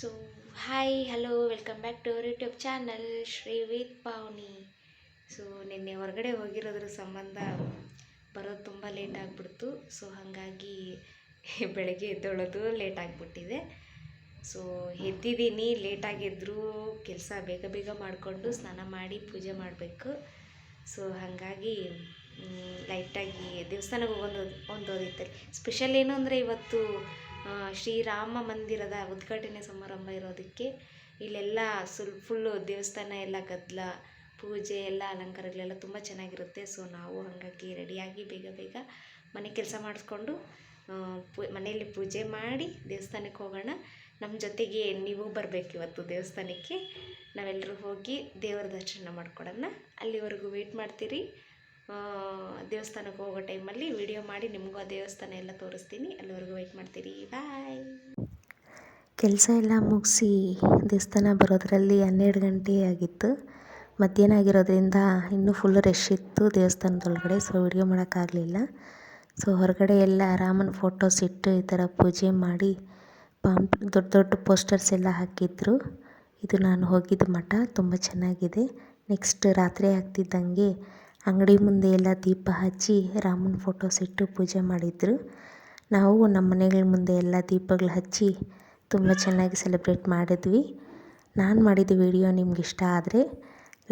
So hi hello welcome back to our YouTube channel Shri with Pavani so ನಿನ್ನೆ ಹೊರಗಡೆ ಹೋಗಿರೋದ್ರ ಸಂಬಂಧ ಬರೋದು ತುಂಬ ಲೇಟ್ ಆಗಿಬಿಡ್ತು. ಸೊ ಹಾಗಾಗಿ ಬೆಳಗ್ಗೆ ಎದ್ದೊಳೋದು ಲೇಟ್ ಆಗಿಬಿಟ್ಟಿದೆ. ಸೊ ಎದ್ದಿದ್ದೀನಿ ಲೇಟಾಗಿದ್ದರೂ ಕೆಲಸ ಬೇಗ ಬೇಗ ಮಾಡಿಕೊಂಡು ಸ್ನಾನ ಮಾಡಿ ಪೂಜೆ ಮಾಡಬೇಕು. ಸೊ ಹಾಗಾಗಿ ಲೈಟಾಗಿ ದೇವಸ್ಥಾನಕ್ಕೆ ಹೋಗೋದು ಹೋದಿತ್ತಲ್ಲಿ. ಸ್ಪೆಷಲ್ ಏನು ಅಂದರೆ ಇವತ್ತು ಶ್ರೀರಾಮ ಮಂದಿರದ ಉದ್ಘಾಟನೆ ಸಮಾರಂಭ ಇರೋದಕ್ಕೆ ಇಲ್ಲೆಲ್ಲ ಸುಲ್ ಫುಲ್ಲು ದೇವಸ್ಥಾನ ಎಲ್ಲ ಗದ್ದಲ, ಪೂಜೆ ಎಲ್ಲ ಅಲಂಕಾರಗಳೆಲ್ಲ ತುಂಬ ಚೆನ್ನಾಗಿರುತ್ತೆ. ಸೊ ನಾವು ಹಾಗಾಗಿ ರೆಡಿಯಾಗಿ ಬೇಗ ಬೇಗ ಮನೆ ಕೆಲಸ ಮಾಡಿಸ್ಕೊಂಡು ಮನೆಯಲ್ಲಿ ಪೂಜೆ ಮಾಡಿ ದೇವಸ್ಥಾನಕ್ಕೆ ಹೋಗೋಣ. ನಮ್ಮ ಜೊತೆಗೆ ನೀವು ಬರಬೇಕು ಇವತ್ತು ದೇವಸ್ಥಾನಕ್ಕೆ. ನಾವೆಲ್ಲರೂ ಹೋಗಿ ದೇವರ ದರ್ಶನ ಮಾಡ್ಕೊಡೋಣ. ಅಲ್ಲಿವರೆಗೂ ವೆಯ್ಟ್ ಮಾಡ್ತೀರಿ. ದೇವಸ್ಥಾನಕ್ಕೆ ಹೋಗೋ ಟೈಮಲ್ಲಿ ವಿಡಿಯೋ ಮಾಡಿ ನಿಮಗೂ ಆ ದೇವಸ್ಥಾನ ಎಲ್ಲ ತೋರಿಸ್ತೀನಿ. ಅಲ್ಲಿವರೆಗೂ ವೆಯ್ಟ್ ಮಾಡ್ತೀರಿ. ಬಾಯ್ ಕೆಲಸ ಎಲ್ಲ ಮುಗಿಸಿ ದೇವಸ್ಥಾನ ಬರೋದರಲ್ಲಿ ಹನ್ನೆರಡು ಗಂಟೆ ಆಗಿತ್ತು. ಮಧ್ಯಾಹ್ನ ಆಗಿರೋದ್ರಿಂದ ಇನ್ನೂ ಫುಲ್ ರಶ್ ಇತ್ತು ದೇವಸ್ಥಾನದೊಳಗಡೆ ಸೊ ವಿಡಿಯೋ ಮಾಡೋಕ್ಕಾಗಲಿಲ್ಲ. ಸೊ ಹೊರಗಡೆ ಎಲ್ಲ ರಾಮನ ಫೋಟೋಸ್ ಇಟ್ಟು ಈ ಥರ ಪೂಜೆ ಮಾಡಿ ಪಾಂಪ್ ದೊಡ್ಡ ದೊಡ್ಡ ಪೋಸ್ಟರ್ಸ್ ಎಲ್ಲ ಹಾಕಿದ್ರು. ಇದು ನಾನು ಹೋಗಿದ್ದ ಮಠ, ತುಂಬ ಚೆನ್ನಾಗಿದೆ. ನೆಕ್ಸ್ಟ್ ರಾತ್ರಿ ಆಗ್ತಿದ್ದಂಗೆ ಅಂಗಡಿ ಮುಂದೆ ಎಲ್ಲ ದೀಪ ಹಚ್ಚಿ ರಾಮನ ಫೋಟೋಸ್ ಇಟ್ಟು ಪೂಜೆ ಮಾಡಿದರು. ನಾವು ನಮ್ಮ ಮನೆಗಳ ಮುಂದೆ ಎಲ್ಲ ದೀಪಗಳು ಹಚ್ಚಿ ತುಂಬ ಚೆನ್ನಾಗಿ ಸೆಲೆಬ್ರೇಟ್ ಮಾಡಿದ್ವಿ. ನಾನು ಮಾಡಿದ ವಿಡಿಯೋ ನಿಮ್ಗೆ ಇಷ್ಟ ಆದರೆ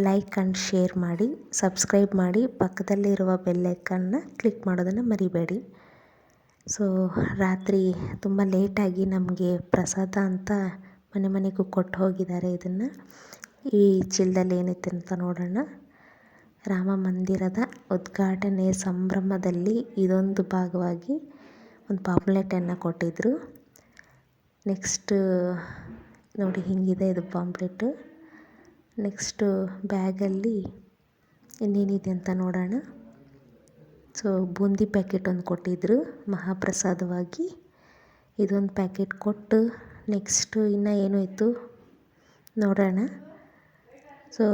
ಲೈಕ್ ಆ್ಯಂಡ್ ಶೇರ್ ಮಾಡಿ ಸಬ್ಸ್ಕ್ರೈಬ್ ಮಾಡಿ, ಪಕ್ಕದಲ್ಲಿರುವ ಬೆಲ್ಲೈಕನ್ನ ಕ್ಲಿಕ್ ಮಾಡೋದನ್ನು ಮರಿಬೇಡಿ. ಸೊ ರಾತ್ರಿ ತುಂಬ ಲೇಟಾಗಿ ನಮಗೆ ಪ್ರಸಾದ ಅಂತ ಮನೆ ಮನೆಗೂ ಕೊಟ್ಟು ಹೋಗಿದ್ದಾರೆ ಇದನ್ನು. ಈ ಚೀಲದಲ್ಲಿ ಏನೈತೆ ಅಂತ ನೋಡೋಣ. ರಾಮ ಮಂದಿರದ ಉದ್ಘಾಟನೆ ಸಂಭ್ರಮದಲ್ಲಿ ಇದೊಂದು ಭಾಗವಾಗಿ ಒಂದು ಪಾಂಪ್ಲೆಟನ್ನು ಕೊಟ್ಟಿದ್ದರು ನೆಕ್ಸ್ಟ್ ನೋಡಿ ಹಿಂಗಿದೆ ಇದು ಪಾಂಪ್ಲೆಟು. ನೆಕ್ಸ್ಟು ಬ್ಯಾಗಲ್ಲಿ ಇನ್ನೇನಿದೆ ಅಂತ ನೋಡೋಣ. ಸೊ ಬೂಂದಿ ಪ್ಯಾಕೆಟ್ ಒಂದು ಕೊಟ್ಟಿದ್ದರು ಮಹಾಪ್ರಸಾದವಾಗಿ. ಇದೊಂದು ಪ್ಯಾಕೆಟ್ ಕೊಟ್ಟು ನೆಕ್ಸ್ಟು ಇನ್ನೂ ಏನು ಇತ್ತು ನೋಡೋಣ. ಸೊ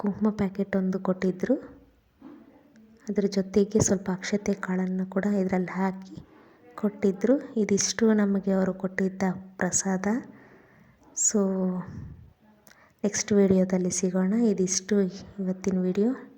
ಕುಂಕುಮ ಪ್ಯಾಕೆಟ್ ಒಂದು ಕೊಟ್ಟಿದ್ದರು ಅದರ ಜೊತೆಗೆ ಸ್ವಲ್ಪ ಅಕ್ಷತೆ ಕಾಳನ್ನು ಕೂಡ ಇದರಲ್ಲಿ ಹಾಕಿ ಕೊಟ್ಟಿದ್ದರು ಇದಿಷ್ಟು ನಮಗೆ ಅವರು ಕೊಟ್ಟಿದ್ದ ಪ್ರಸಾದ. ಸೊ ನೆಕ್ಸ್ಟ್ ವೀಡಿಯೋದಲ್ಲಿ ಸಿಗೋಣ. ಇದಿಷ್ಟು ಇವತ್ತಿನ ವಿಡಿಯೋ